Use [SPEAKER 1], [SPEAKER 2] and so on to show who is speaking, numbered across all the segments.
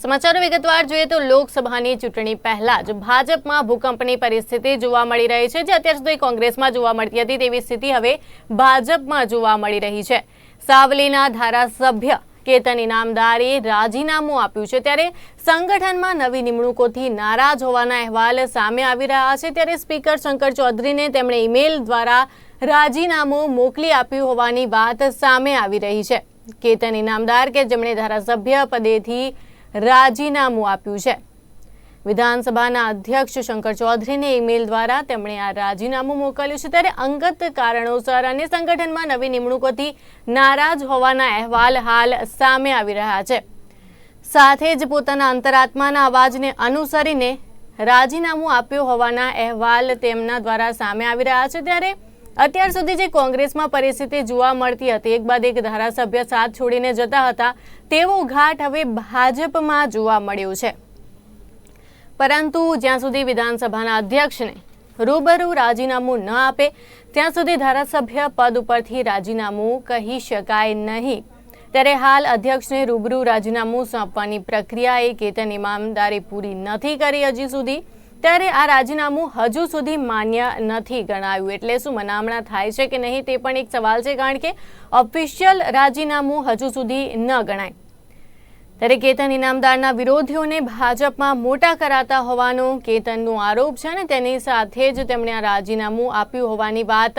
[SPEAKER 1] સમાચારો વિગતવાર જોઈએ તો લોકસભાની ચૂંટણી પહેલા જ ભાજપમાં ભૂકંપની પરિસ્થિતિ જોવા મળી રહી છે, જે અત્યાર સુધી કોંગ્રેસમાં જોવા મળતી હતી તેવી સ્થિતિ હવે ભાજપમાં જોવા મળી રહી છે. સાવલીના ધારાસભ્ય કેતન ઇનામદારે રાજીનામું આપ્યું છે, ત્યારે સંગઠનમાં નવી નિમણૂકોથી નારાજ હોવાના અહેવાલ સામે આવી રહ્યા છે, ત્યારે સ્પીકર શંકર ચૌધરીને તેમણે ઈમેલ દ્વારા રાજીનામું મોકલી આપ્યું હોવાની વાત સામે આવી રહી છે. કેતન ઇનામદાર કે જેમણે ધારાસભ્ય પદેથી રાજીનામું આપ્યું છે. વિધાનસભાના અધ્યક્ષ શંકર ચૌધરીને ઈમેલ દ્વારા તેમણે આ રાજીનામું મોકલ્યું છે ત્યારે અંગત કારણોસર અને સંગઠનમાં નવી નિમણૂકોથી નારાજ હોવાના અહેવાલ હાલ સામે આવી રહ્યા છે. સાથે જ પોતાના અંતરાત્માના અવાજને અનુસરીને રાજીનામું આપ્યું હોવાના અહેવાલ તેમના દ્વારા સામે આવી રહ્યા છે ત્યારે અત્યાર સુધી જે કોંગ્રેસમાં પરિસ્થિતિ જોવા મળતી હતી, એક બાદ એક ધારાસભ્ય સાથ છોડીને જતા હતા, તેવો ઘાટ હવે ભાજપમાં જોવા મળ્યો છે. પરંતુ જ્યાં સુધી વિધાનસભાના અધ્યક્ષને રૂબરૂ રાજીનામું ન આપે, ત્યાં સુધી ધારાસભ્ય પદ ઉપરથી રાજીનામું કહી શકાય નહીં. ત્યારે હાલ અધ્યક્ષને રૂબરૂ રાજીનામું સોંપવાની પ્રક્રિયાએ કેતન ઇમામદારે પૂરી નથી કરી હજી સુધી. ત્યારે આ રાજીનામું હજુ સુધી માન્ય નથી ગણાયું. એટલે શું મનામણા થાય છે કે નહીં તે પણ એક સવાલ છે, કારણ કે ઓફિશિયલ રાજીનામું હજુ સુધી ન ગણાય. ત્યારે કેતન ઇનામદારના વિરોધીઓને ભાજપમાં મોટા કરાતા હોવાનો કેતનનો આરોપ છે અને તેની સાથે જ તેમણે આ રાજીનામું આપ્યું હોવાની વાત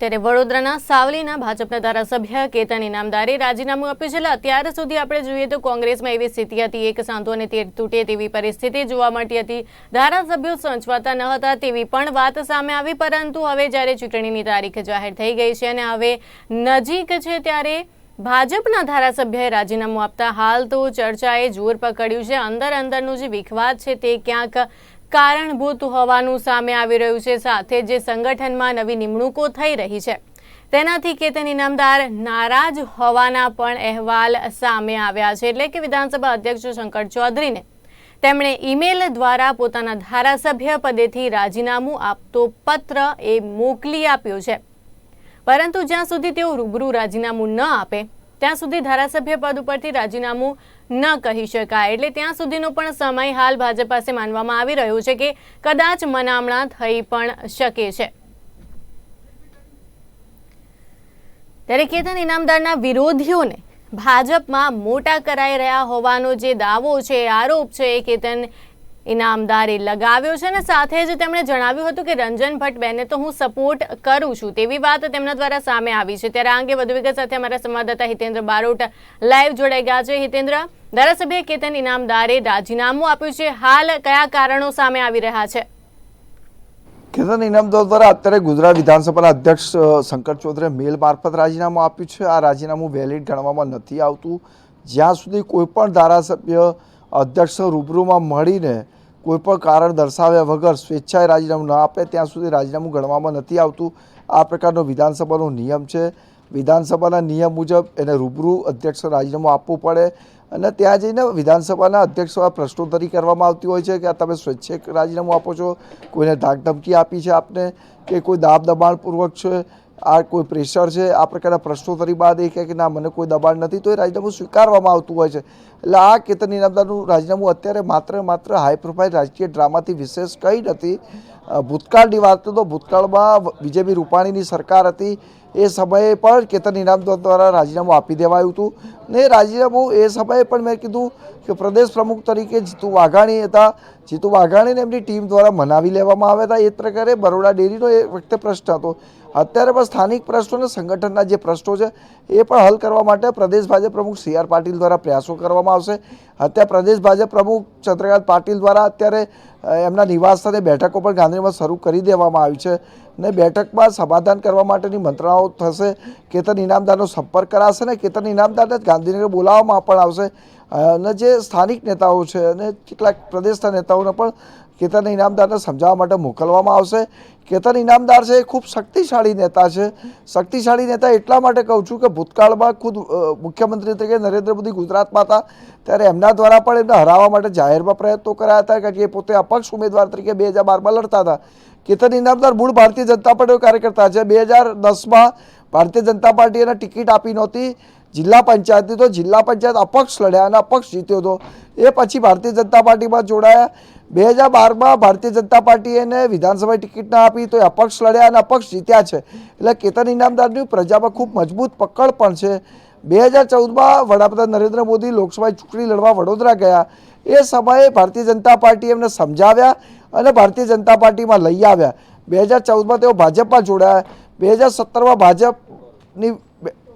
[SPEAKER 1] ત્યારે વડોદરાના સાવલીના ભાજપના ધારાસભ્ય કેતન ઇનામદારે રાજીનામું આપ્યું છે. અત્યાર સુધી આપણે જોઈએ તો કોંગ્રેસમાં એવી સ્થિતિ હતી, એક સાંધો અને તેર તૂટે તેવી પરિસ્થિતિ જોવા મળતી હતી. ધારાસભ્યો સંચવાતા ન હતા તેવી પણ વાત સામે આવી, પરંતુ હવે જ્યારે ચૂંટણીની તારીખ જાહેર થઈ ગઈ છે અને હવે નજીક છે ત્યારે ભાજપના ધારાસભ્યએ રાજીનામું આપતા હાલ તો ચર્ચાએ જોર પકડ્યું છે. અંદર અંદરનું જે વિખવાદ છે તે ક્યાંક કારણભૂત હોવાનું સામે આવી રહ્યું છે. સાથે જે સંગઠનમાં નવી નિમણૂકો થઈ રહી છે. તેનાથી કેતન ઇનામદાર નારાજ હોવાના પણ અહેવાલ સામે આવ્યા છે. એટલે કે વિધાનસભા અધ્યક્ષ શંકર ચૌધરીને તેમણે ઈમેલ દ્વારા પોતાના ધારાસભ્ય પદેથી રાજીનામું આપતો પત્ર એ મોકલી આપ્યો છે. પરંતુ જ્યાં સુધી તેઓ રૂબરૂ રાજીનામું ન આપે ત્યાં સુધી ધારાસભ્ય પદ ઉપરથી રાજીનામું ન કહી શકાય. એટલે ત્યાં સુધીનો પણ સમય હાલ ભાજપ પાસે માનવામાં આવી રહ્યો છે કે કદાચ મનામણા થઈ પણ શકે છે. ત્યારે કેતન ઇનામદારના વિરોધીઓને ભાજપમાં મોટા કરાઈ રહ્યા હોવાનો જે દાવો છે, આરોપ છે કેતન ઇનામદારે લગાવ્યો છે અને સાથે જ તેમણે જણાવ્યું હતું કે રંજન ભટ્ટ બેને તો હું સપોર્ટ કરું છું. તેવી વાત તેમના દ્વારા સામે આવી છે. ત્યારે આ અંગે વધુ વિગત સાથે અમારા સંવાદદાતા હિતેન્દ્ર બારોટ લાઈવ જોડાઈ ગયા છે. હિતેન્દ્ર ધારાસભ્ય કેતન ઇનામદારે રાજીનામું આપ્યું છે. હાલ કયા કારણો સામે આવી રહ્યા છે?
[SPEAKER 2] કેતન ઇનામદાર દ્વારા અત્યારે ગુજરાત વિધાનસભાના અધ્યક્ષ શંકર ચૌધરીએ મેલ મારફત રાજીનામું આપ્યું છે. આ રાજીનામું વેલિડ ગણવામાં નથી આવતું. જ્યાં સુધી કોઈ પણ ધારાસભ્ય અધ્યક્ષ રૂબરૂમાં મળીને કોઈપણ કારણ દર્શાવ્યા વગર સ્વેચ્છાએ રાજીનામું ન આપે, ત્યાં સુધી રાજીનામું ગણવામાં નથી આવતું. આ પ્રકારનો વિધાનસભાનો નિયમ છે. વિધાનસભાના નિયમ મુજબ એને રૂબરૂ અધ્યક્ષ રાજીનામું આપવું પડે અને ત્યાં જઈને વિધાનસભાના અધ્યક્ષ આ પ્રશ્નોત્તરી કરવામાં આવતી હોય છે કે આ તમે સ્વૈચ્છિક રાજીનામું આપો છો? કોઈને ધાક ધમકી આપી છે આપને? કે કોઈ દાબ દબાણપૂર્વક છે? આ કોઈ પ્રેશર છે? આ પ્રકારના પ્રશ્નોત્તરી બાદ એ કહે કે ના, મને કોઈ દબાણ નથી. તો એ રાજીનામું સ્વીકારવામાં આવતું હોય છે. એટલે આ કેતન ઇનામદારનું રાજીનામું અત્યારે માત્ર માત્ર હાઈ પ્રોફાઇલ રાજકીય ડ્રામાથી વિશેષ કંઈ નથી. ભૂતકાળની વાત તો ભૂતકાળમાં બીજેપી રૂપાણીની સરકાર હતી. એ સમયે પણ કેતન ઇનામદાર દ્વારા રાજીનામું આપી દેવાયું હતું. ને રાજીનામું એ સમયે પણ મેં કીધું કે પ્રદેશ પ્રમુખ તરીકે જીતુ વાઘાણી હતા. જીતુ વાઘાણીને એમની ટીમ દ્વારા મનાવી લેવામાં આવ્યા હતા. એ પ્રકારે બરોડા ડેરીનો એ વખતે પ્રશ્ન હતો. અત્યારે પણ સ્થાનિક પ્રશ્નો અને સંગઠનના જે પ્રશ્નો છે, એ પણ હલ કરવા માટે પ્રદેશ ભાજપ પ્રમુખ સી આર પાટીલ દ્વારા પ્રયાસો કરવામાં આવશે. અત્યારે પ્રદેશ ભાજપ પ્રમુખ ચંદ્રકાંત પાટીલ દ્વારા અત્યારે એમના નિવાસસ્થાને બેઠકો પણ ગાંધીનગરમાં શરૂ કરી દેવામાં આવી છે ને બેઠકમાં સમાધાન કરવા માટેની મંત્રણાઓ થશે. કેતન ઇનામદારનો સંપર્ક કરાશે ને કેતન ઇનામદારને જ ગાંધીનગર બોલાવવામાં પણ આવશે. અને જે સ્થાનિક નેતાઓ છે અને કેટલાક પ્રદેશના નેતાઓને પણ કેતન ઇનામદારને સમજાવવા માટે મોકલવામાં આવશે. કેતન ઇનામદાર છે એ ખૂબ શક્તિશાળી નેતા છે. શક્તિશાળી નેતા એટલા માટે કહું છું કે ભૂતકાળમાં ખુદ મુખ્યમંત્રી તરીકે નરેન્દ્ર મોદી ગુજરાતમાં હતા ત્યારે એમના દ્વારા પણ એમને હરાવવા માટે જાહેરમાં પ્રયત્નો કરાયા હતા કારણ કે એ પોતે અપક્ષ ઉમેદવાર તરીકે બે હજાર બારમાં લડતા હતા. કેતન ઇનામદાર મૂળ ભારતીય જનતા પાર્ટીનો કાર્યકર્તા છે. બે હજાર દસમાં ભારતીય જનતા પાર્ટી એને ટિકિટ આપી નહોતી. જિલ્લા પંચાયતની તો જિલ્લા પંચાયત અપક્ષ લડ્યા અને અપક્ષ જીત્યો હતો. એ પછી ભારતીય જનતા પાર્ટીમાં જોડાયા. બે હજાર બારમાં ભારતીય જનતા પાર્ટી એને વિધાનસભા ટિકિટ ના આપી તો એ અપક્ષ લડ્યા અને અપક્ષ જીત્યા છે. એટલે કેતન ઇનામદારની પ્રજામાં ખૂબ મજબૂત પકડ પણ છે. બે હજાર ચૌદમાં વડાપ્રધાન નરેન્દ્ર મોદી લોકસભા ચૂંટણી લડવા વડોદરા ગયા. એ સમયે ભારતીય જનતા પાર્ટી એમને સમજાવ્યા અને ભારતીય જનતા પાર્ટીમાં લઈ આવ્યા. બે હજાર ચૌદમાં તેઓ ભાજપમાં જોડાયા. બે હજાર સત્તરમાં ભાજપની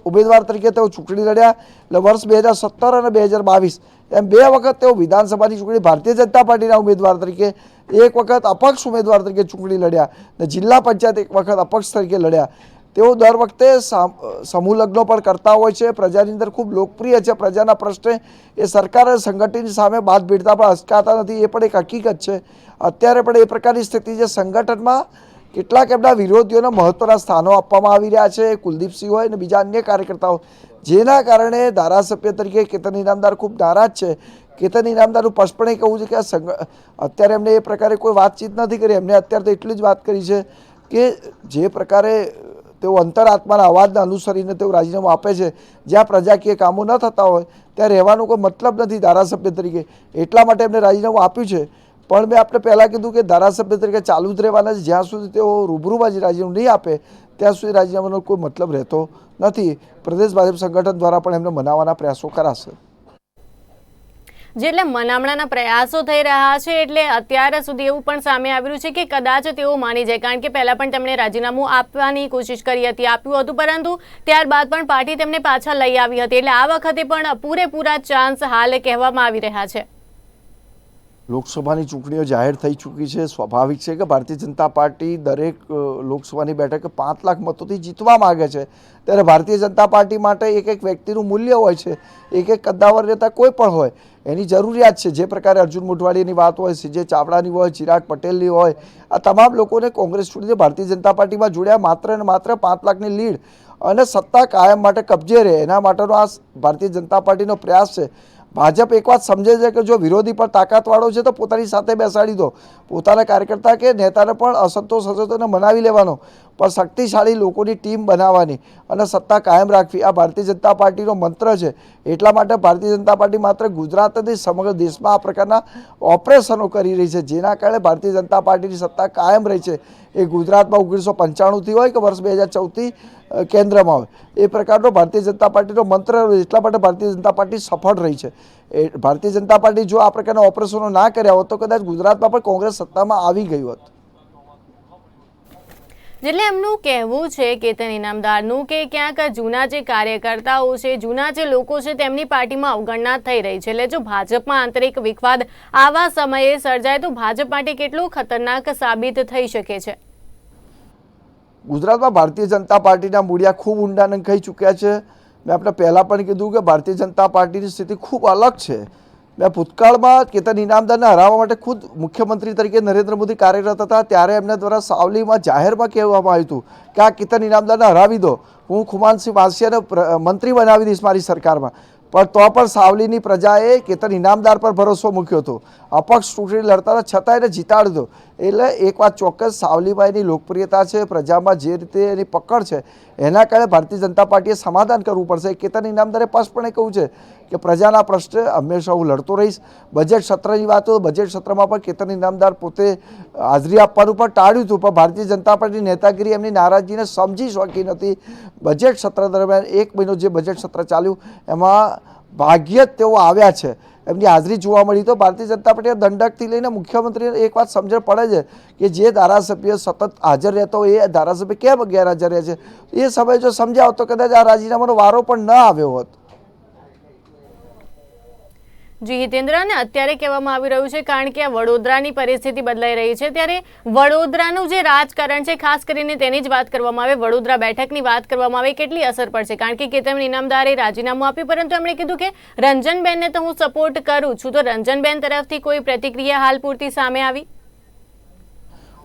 [SPEAKER 2] ઉમેદવાર તરીકે તેઓ ચૂંટણી લડ્યા. એટલે વર્ષ બે હજાર સત્તર અને બે હજાર બાવીસ એમ બે વખત તેઓ વિધાનસભાની ચૂંટણી ભારતીય જનતા પાર્ટીના ઉમેદવાર તરીકે, એક વખત અપક્ષ ઉમેદવાર તરીકે ચૂંટણી લડ્યા અને જિલ્લા પંચાયત એક વખત અપક્ષ તરીકે લડ્યા. તેઓ દર વખતે સામ- સમૂહ લગ્નો પણ કરતા હોય છે. પ્રજાની અંદર ખૂબ લોકપ્રિય છે. પ્રજાના પ્રશ્ને એ સરકાર અને સંગઠનની સામે બાદ ભીડતા પણ અચકાતા નથી. એ પણ એક હકીકત છે. અત્યારે પણ એ પ્રકારની સ્થિતિ છે. સંગઠનમાં કેટલાક એમના વિરોધીઓને મહત્વના સ્થાનો આપવામાં આવી રહ્યા છે. કુલદીપસિંહ હોય અને બીજા અન્ય કાર્યકર્તાઓ, જેના કારણે ધારાસભ્ય તરીકે કેતન ઇનામદાર ખૂબ નારાજ છે. કેતન ઇનામદારનું સ્પષ્ટપણે કહું છે કે આ અત્યારે એમને એ પ્રકારે કોઈ વાતચીત નથી કરી. એમને અત્યારે તો એટલી જ વાત કરી છે કે જે પ્રકારે તેઓ અંતરાત્માના અવાજને અનુસરીને તેઓ રાજીનામું આપે છે. જ્યાં પ્રજાકીય કામો ન થતા હોય, ત્યાં રહેવાનો કોઈ મતલબ નથી ધારાસભ્ય તરીકે. એટલા માટે એમને રાજીનામું આપ્યું છે. પણ મેં આપણે પહેલાં કીધું કે ધારાસભ્ય તરીકે ચાલુ જ રહેવાના છે. જ્યાં સુધી તેઓ રૂબરૂમાં જ રાજીનામું નહીં આપે, ત્યાં સુધી રાજીનામાનો કોઈ મતલબ રહેતો નથી. પ્રદેશ ભાજપ સંગઠન દ્વારા પણ એમને મનાવવાના પ્રયાસો કરાશે.
[SPEAKER 1] જેટલે મનામણાના પ્રયાસો થઈ રહ્યા છે, એટલે અત્યાર સુધી એવું પણ સામે આવ્યું છે કે કદાચ તેઓ માની જાય. કારણ કે પહેલાં પણ તેમણે રાજીનામું આપવાની કોશિશ કરી હતી, આપ્યું હતું, પરંતુ ત્યારબાદ પણ પાર્ટી તેમને પાછા લઈ આવી હતી. એટલે આ વખતે પણ પૂરેપૂરા ચાન્સ હાલ કહેવામાં આવી રહ્યા છે.
[SPEAKER 2] લોકસભાની ચૂંટણીઓ જાહેર થઈ ચૂકી છે. સ્વાભાવિક છે કે ભારતીય જનતા પાર્ટી દરેક લોકસભાની બેઠક પાંચ લાખ મતોથી જીતવા માગે છે. ત્યારે ભારતીય જનતા પાર્ટી માટે એક એક વ્યક્તિનું મૂલ્ય હોય છે, એક એક કદ્દાવર નેતા કોઈ પણ હોય, એની જરૂરિયાત છે. જે પ્રકારે અર્જુન મોઢવાડીની વાત હોય, સીજે ચાવડાની હોય, ચિરાગ પટેલની હોય, આ તમામ લોકોને કોંગ્રેસ છોડીને ભારતીય જનતા પાર્ટીમાં જોડ્યા માત્ર ને માત્ર પાંચ લાખની લીડ અને સત્તા કાયમ માટે કબજે રહે. એના માટેનો આ ભારતીય જનતા પાર્ટીનો પ્રયાસ છે. ભાજપ એક વાત સમજે છે કે જો વિરોધી પર તાકાતવાળો છે તો પોતાની સાથે બેસાડી દો. પોતાના કાર્યકર્તા કે નેતાને પણ અસંતોષ હશે તો મનાવી લેવાનો. પણ શક્તિશાળી લોકોની ટીમ બનાવવાની અને સત્તા કાયમ રાખવી આ ભારતીય જનતા પાર્ટીનો મંત્ર છે. એટલા માટે ભારતીય જનતા પાર્ટી માત્ર ગુજરાત જ સમગ્ર દેશમાં આ પ્રકારના ઓપરેશનો કરી રહી છે. જેના કારણે ભારતીય જનતા પાર્ટીની સત્તા કાયમ રહી છે. એ ગુજરાતમાં ઓગણીસો પંચાણુંથી હોય કે વર્ષ બે હજાર ચૌદથી કેન્દ્રમાં હોય. એ પ્રકારનો ભારતીય જનતા પાર્ટીનો મંત્ર એટલા માટે ભારતીય જનતા પાર્ટી સફળ રહી છે. એ ભારતીય જનતા પાર્ટી જો આ પ્રકારના ઓપરેશનો ના કર્યા હોત તો કદાચ ગુજરાતમાં પણ કોંગ્રેસ સત્તામાં આવી ગઈ હોત.
[SPEAKER 1] એટલે એમનું કહેવું છે કેતન ઇનામદારનું કે ક્યાંક જૂના જે કાર્યકર્તાઓ છે, જૂના જે લોકો છે તેમની પાર્ટીમાં અવગણના થઈ રહી છે. એટલે જો ભાજપમાં આંતરિક વિખવાદ આવા સમયે સર્જાય તો ભાજપ માટે કેટલું ખતરનાક સાબિત થઈ શકે છે?
[SPEAKER 2] ગુજરાતમાં ભારતીય જનતા પાર્ટીના મૂળિયા ખૂબ ઊંડા નંખાઈ ચૂક્યા છે. મેં આપણે પહેલાં પણ કીધું કે ભારતીય જનતા પાર્ટીની સ્થિતિ ખૂબ અલગ છે. મેં ભૂતકાળમાં કેતન ઇનામદારને હરાવવા માટે ખુદ મુખ્યમંત્રી તરીકે નરેન્દ્ર મોદી કાર્યરત હતા, ત્યારે એમને દ્વારા સાવલીમાં જાહેરમાં કહેવામાં આવ્યું હતું કે આ કેતન ઇનામદારને હરાવી દો. હું ખુમાનસિંહ વાસિયાને મંત્રી બનાવી દઈશ મારી સરકારમાં. પણ તો પણ સાવલીની પ્રજાએ કેતન ઇનામદાર પર ભરોસો મૂક્યો હતો. અપક્ષ ચૂંટણી લડતા છતાં એને જીતાડ્યો એટલે એક વાત ચોક્કસ, સાવલીબાઈની લોકપ્રિયતા છે, પ્રજામાં જે રીતે એની પકડ છે, એના કારણે ભારતીય જનતા પાર્ટીએ સમાધાન કરવું પડશે. કેતન ઇનામદારે સ્પષ્ટપણે કહ્યું છે કે પ્રજાના પ્રશ્ન હંમેશા હું લડતો રહીશ. બજેટ સત્રની વાત તો બજેટ સત્રમાં પણ કેતન ઇનામદાર પોતે હાજરી આપવાનું પણ ટાળ્યું હતું, પણ ભારતીય જનતા પાર્ટીની નેતાગીરી એમની નારાજગીને સમજી શકી નથી બજેટ સત્ર દરમિયાન એક મહિનો જે બજેટ સત્ર ચાલ્યું, એમાં ભાગ્યે જ તેઓ આવ્યા છે. એમની હાજરી જોવા મળી તો ભારતીય જનતા પાર્ટીના દંડકથી લઈને મુખ્યમંત્રીને એક વાત સમજણ પડે છે કે જે ધારાસભ્ય સતત હાજર રહેતો હોય, એ ધારાસભ્ય કેમ ગેરહાજર રહે છે? એ સમય જો સમજાવ તો કદાચ આ રાજીનામાનો વારો પણ ન આવ્યો હોત.
[SPEAKER 1] જી હિતેન્દ્ર અને અત્યારે કહેવામાં આવી રહ્યું છે, કારણ કે વડોદરાની પરિસ્થિતિ બદલાઈ રહી છે. ત્યારે વડોદરાનું જે રાજકારણ છે, ખાસ કરીને તેની જ વાત કરવામાં આવે, વડોદરા બેઠકની વાત કરવામાં આવે કેટલી અસર પડશે? કારણ કે કેતન ઇનામદારે રાજીનામું આપ્યું, પરંતુ એમણે કીધું કે રંજનબેનને તો હું સપોર્ટ કરું છું. તો રંજનબેન તરફથી કોઈ પ્રતિક્રિયા હાલ પૂરતી સામે આવી?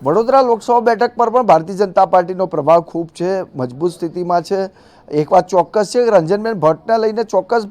[SPEAKER 2] વડોદરા લોકસભા બેઠક પર પણ ભારતીય જનતા પાર્ટીનો પ્રભાવ ખૂબ છે, મજબૂત સ્થિતિમાં છે. એક વાત ચોક્કસ છે રંજનબેન ભટ્ટને લઈને ચોક્કસ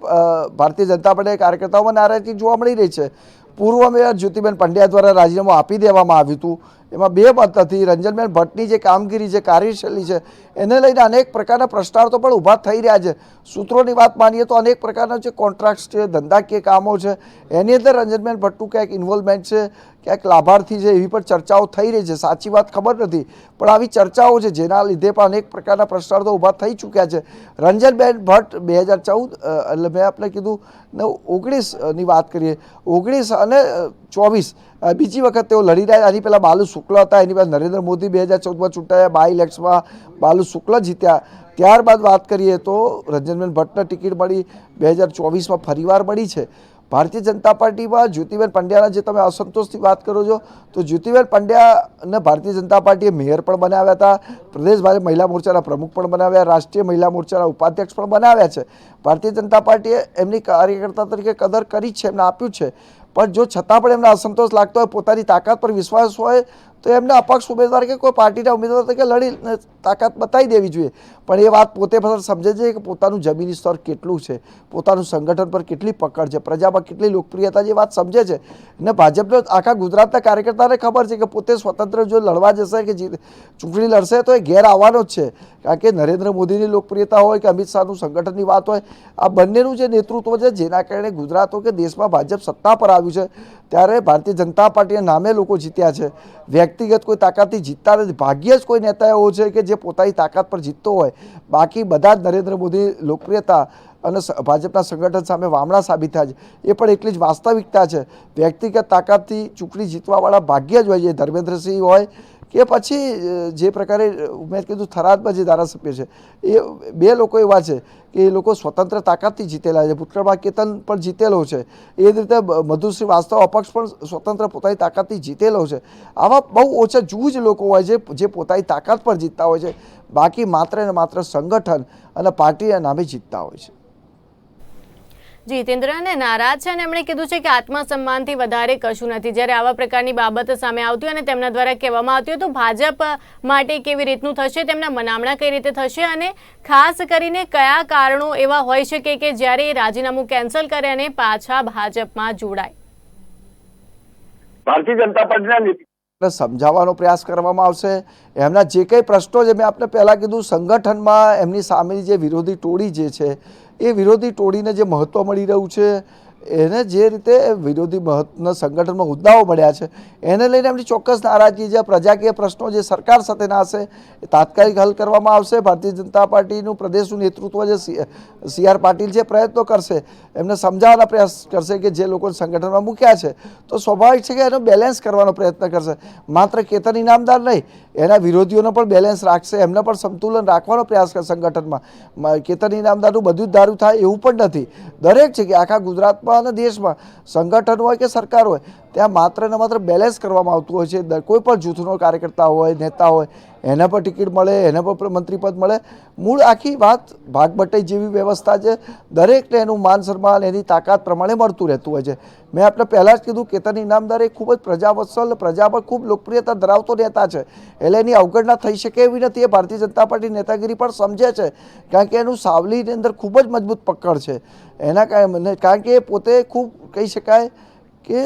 [SPEAKER 2] ભારતીય જનતા પાર્ટી કાર્યકર્તાઓમાં નારાજગી જોવા મળી રહી છે. પૂર્વ મેયર જ્યોતિબેન પંડ્યા દ્વારા રાજીનામું આપી દેવામાં આવ્યું હતું. એમાં બે મત નથી. રંજનબેન ભટ્ટની જે કામગીરી છે, કાર્યશૈલી છે એને લઈને અનેક પ્રકારના પ્રશ્નાર્થો પણ ઊભા થઈ રહ્યા છે. સૂત્રોની વાત માનીએ તો અનેક પ્રકારના જે કોન્ટ્રાક્ટ્સ છે, ધંધાકીય કામો છે, એની અંદર રંજનબેન ભટ્ટનું ક્યાંક ઇન્વોલ્વમેન્ટ છે, ક્યાંક લાભાર્થી છે, એવી પણ ચર્ચાઓ થઈ રહી છે. સાચી વાત ખબર નથી, પણ આવી ચર્ચાઓ છે, જેના લીધે પણ અનેક પ્રકારના પ્રશ્નાર્થો ઊભા થઈ ચૂક્યા છે. રંજનબેન ભટ્ટ બે હજાર ચૌદ એટલે મેં આપણે કીધું, ને ઓગણીસની વાત કરીએ. ઓગણીસ અને ચોવીસ બીજી વખત તેઓ લડી રહ્યા આની પહેલાં બાલુ શુક્લ હતા, એની પહેલાં નરેન્દ્ર મોદી બે હજાર ચૌદમાં ચૂંટાયા બાય ઇલેક્શનમાં બાલુ શુક્લ જીત્યા. ત્યારબાદ વાત કરીએ તો રંજનબેન ભટ્ટને ટિકિટ મળી. બે હજાર ચોવીસમાં ફરીવાર મળી છે. ભારતીય જનતા પાર્ટીમાં જ્યોતિબેન પંડ્યાના જે તમે અસંતોષની વાત કરો છો, તો જ્યોતિબેન પંડ્યાને ભારતીય જનતા પાર્ટીએ મેયર પણ બનાવ્યા હતા. પ્રદેશ ભાજપ મહિલા મોરચાના પ્રમુખ પણ બનાવ્યા. રાષ્ટ્રીય મહિલા મોરચાના ઉપાધ્યક્ષ પણ બનાવ્યા છે. ભારતીય જનતા પાર્ટીએ એમની કાર્યકર્તા તરીકે કદર કરી છે, એમને આપ્યું છે. પણ જો છતાં પણ એમને અસંતોષ લાગતો હોય, પોતાની તાકાત પર વિશ્વાસ હોય તો એમને અપક્ષ ઉમેદવાર કે કોઈ પાર્ટીના ઉમેદવાર તરીકે લડી તાકાત બતાવી દેવી જોઈએ. પણ એ વાત પોતે સમજે છે કે પોતાનું જમીની સ્તર કેટલું છે, પોતાનું સંગઠન પર કેટલી પકડ છે, પ્રજામાં કેટલી લોકપ્રિયતા એ વાત સમજે છે. ને ભાજપનો આખા ગુજરાતના કાર્યકર્તાને ખબર છે કે પોતે સ્વતંત્ર જો લડવા જશે કે ચૂંટણી લડશે તો એ ઘેર આવવાનો જ છે. કારણ કે નરેન્દ્ર મોદીની લોકપ્રિયતા હોય કે અમિત શાહનું સંગઠનની વાત હોય, આ બંનેનું જે નેતૃત્વ છે જેના કારણે ગુજરાત કે દેશમાં ભાજપ સત્તા પર આવ્યું છે, ત્યારે ભારતીય જનતા પાર્ટીના નામે લોકો જીત્યા છે. વ્યક્તિગત કોઈ તાકાતથી જીતતા નથી. ભાગ્યે જ કોઈ નેતા એવો છે કે જે પોતાની તાકાત પર જીતતો હોય. બાકી બધા જ નરેન્દ્ર મોદી લોકપ્રિયતા અને ભાજપના સંગઠન સામે વામણા સાબિત થાય છે. એ પણ એટલી જ વાસ્તવિકતા છે. વ્યક્તિગત તાકાતથી ચૂંટણી જીતવાવાળા ભાગ્ય જ હોય છે. ધર્મેન્દ્રસિંહ હોય કે પછી જે પ્રકારે મેં કીધું થરાદમાં જે ધારાસભ્ય છે, એ બે લોકો એવા છે કે એ લોકો સ્વતંત્ર તાકાતથી જીતેલા છે. ભૂતકાળમાં કેતન પણ જીતેલો છે. એ જ રીતે મધુશ્રી વાસ્તવ અપક્ષ પણ સ્વતંત્ર પોતાની તાકાતથી જીતેલો છે. આવા બહુ ઓછા જૂજ લોકો હોય છે, જે પોતાની તાકાત પર જીતતા હોય છે. બાકી માત્ર ને માત્ર સંગઠન અને પાર્ટીના નામે જીતતા હોય છે.
[SPEAKER 1] જી હિતેન્દ્રને નારાજ છે અને એમણે કીધું છે કે આત્મસન્માનથી વધારે કશું નથી. જ્યારે આવા પ્રકારની બાબત સામે આવતી અને તેમના દ્વારા કહેવામાં આવતી હોય તો ભાજપ માટે કેવી રીતનું થશે તેમના મનામણા કઈ રીતે થશે અને ખાસ કરીને કયા કારણો એવા હોઈ શકે કે જ્યારે એ રાજીનામું કેન્સલ કરે અને પાછા ભાજપમાં જોડાય?
[SPEAKER 3] ભારતીય જનતા પાર્ટીના
[SPEAKER 2] સમજાવવાનો પ્રયાસ કરવામાં આવશે. એમના જે કંઈ પ્રશ્નો જે મેં આપને પહેલાં કીધું સંગઠનમાં એમની સામેની જે વિરોધી ટોળી જે છે એ વિરોધી ટોળીને જે મહત્ત્વ મળી રહ્યું છે એને જે રીતે વિરોધી મહત્વના સંગઠનમાં હોદ્દાઓ મળ્યા છે, એને લઈને એમની ચોક્કસ નારાજગી જે પ્રજાકીય પ્રશ્નો જે સરકાર સાથેના હશે એ તાત્કાલિક હલ કરવામાં આવશે. ભારતીય જનતા પાર્ટીનું પ્રદેશનું નેતૃત્વ જે સી આર પાટીલ જે પ્રયત્નો કરશે, એમને સમજાવવાના પ્રયાસ કરશે કે જે લોકોને સંગઠનમાં મૂક્યા છે, તો સ્વાભાવિક છે કે એનો બેલેન્સ કરવાનો પ્રયત્ન કરશે. માત્ર કેતન ઇનામદાર નહીં, એના વિરોધીઓનો પણ બેલેન્સ રાખશે, એમને પણ સંતુલન રાખવાનો પ્રયાસ કરશે સંગઠનમાં. કેતન ઇનામદારનું બધું જ દારૂ થાય એવું પણ નથી. દરેક છે કે આખા ગુજરાતમાં અને દેશમાં સંગઠન હોય કે સરકાર હોય ત્યાં માત્ર ને માત્ર બેલેન્સ કરવામાં આવતું હોય છે. કોઈ પણ જૂથનો કાર્યકર્તા હોય, નેતા હોય, એને પર ટિકિટ મળે, એને પર મંત્રીપદ મળે. મૂળ આખી વાત ભાગબટાઈ જેવી વ્યવસ્થા છે. દરેકને એનું માન સન્માન, એની તાકાત પ્રમાણે મળતું રહેતું હોય છે. મેં આપણે પહેલાં જ કીધું કેતન ઇનામદાર એ ખૂબ જ પ્રજાવત્સલ પ્રજા પર ખૂબ લોકપ્રિયતા ધરાવતો નેતા છે. એટલે એની અવગણના થઈ શકે એવી નથી. એ ભારતીય જનતા પાર્ટી નેતાગીરી પણ સમજે છે. કારણ કે એનું સાવલીની અંદર ખૂબ જ મજબૂત પકડ છે. એના કારણે કારણ કે એ પોતે ખૂબ કહી શકાય કે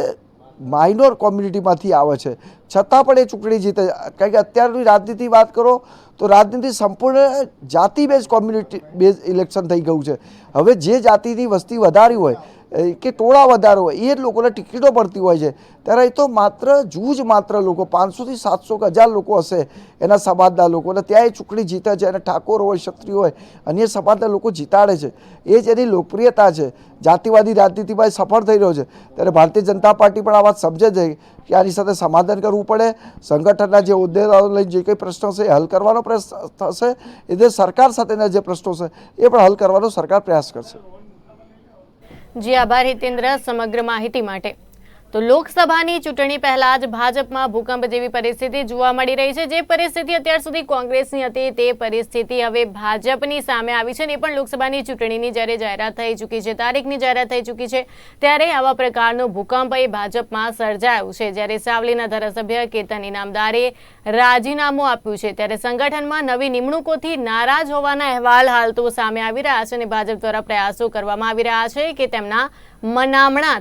[SPEAKER 2] માઇનોર કોમ્યુનિટીમાંથી આવે છે. છતાં પણ એ ચૂંટણી જીતે કારણ કે અત્યારની રાજનીતિ વાત કરો, તો રાજનીતિ સંપૂર્ણ જાતિ બેઝ કોમ્યુનિટી બેઝ ઇલેક્શન થઈ ગયું છે. હવે જે જાતિની વસ્તી વધારી હોય કે ટોળા વધારો હોય, એ જ લોકોને ટિકિટો પડતી હોય છે. ત્યારે તો માત્ર, જૂજ માત્ર લોકો, પાંચસોથી સાતસો કે હજાર લોકો હશે એના સમાજના લોકો. અને ત્યાં એ ચૂંટણી જીતે છે અને ઠાકોર હોય, ક્ષત્રિય હોય, અન્ય સમાજના લોકો જીતાડે છે. એ જ એની લોકપ્રિયતા છે. જાતિવાદી રાજનીતિમાં સફળ થઈ રહ્યો છે. ત્યારે ભારતીય જનતા પાર્ટી પણ આ વાત સમજે છે કે આની સાથે સમાધાન કરવું પડે. સંગઠનના જે હોદ્દેદારો લઈને જે કંઈ પ્રશ્નો છે એ હલ કરવાનો પ્રયાસ થશે. એ જે સરકાર સાથેના જે પ્રશ્નો છે એ પણ હલ કરવાનો સરકાર પ્રયાસ કરશે.
[SPEAKER 1] જી આભાર હિતેન્દ્ર સમગ્ર માહિતી માટે. તો લોકસભાની ચૂંટણી પહેલા જ ભાજપમાં ભૂકંપ જેવી પરિસ્થિતિ જોવા મળી રહી છે. જે પરિસ્થિતિ અત્યાર સુધી કોંગ્રેસની હતી, તે પરિસ્થિતિ હવે ભાજપની સામે આવી છે ને પણ લોકસભાની ચૂંટણીની જ્યારે જાહેરાત થઈ ચૂકી છે, તારીખની જાહેરાત થઈ ચૂકી છે, ત્યારે આવા પ્રકારનો ભૂકંપ એ ભાજપમાં સર્જાયું છે. જ્યારે સાવલીના ધારાસભ્ય કેતન ઇનામદારે રાજીનામું આપ્યું છે, ત્યારે સંગઠનમાં નવી નિમણૂકોથી નારાજ હોવાના અહેવાલ હાલ તો સામે આવી રહ્યા છે અને ભાજપ દ્વારા પ્રયાસો કરવામાં આવી રહ્યા છે કે તેમના મનામણા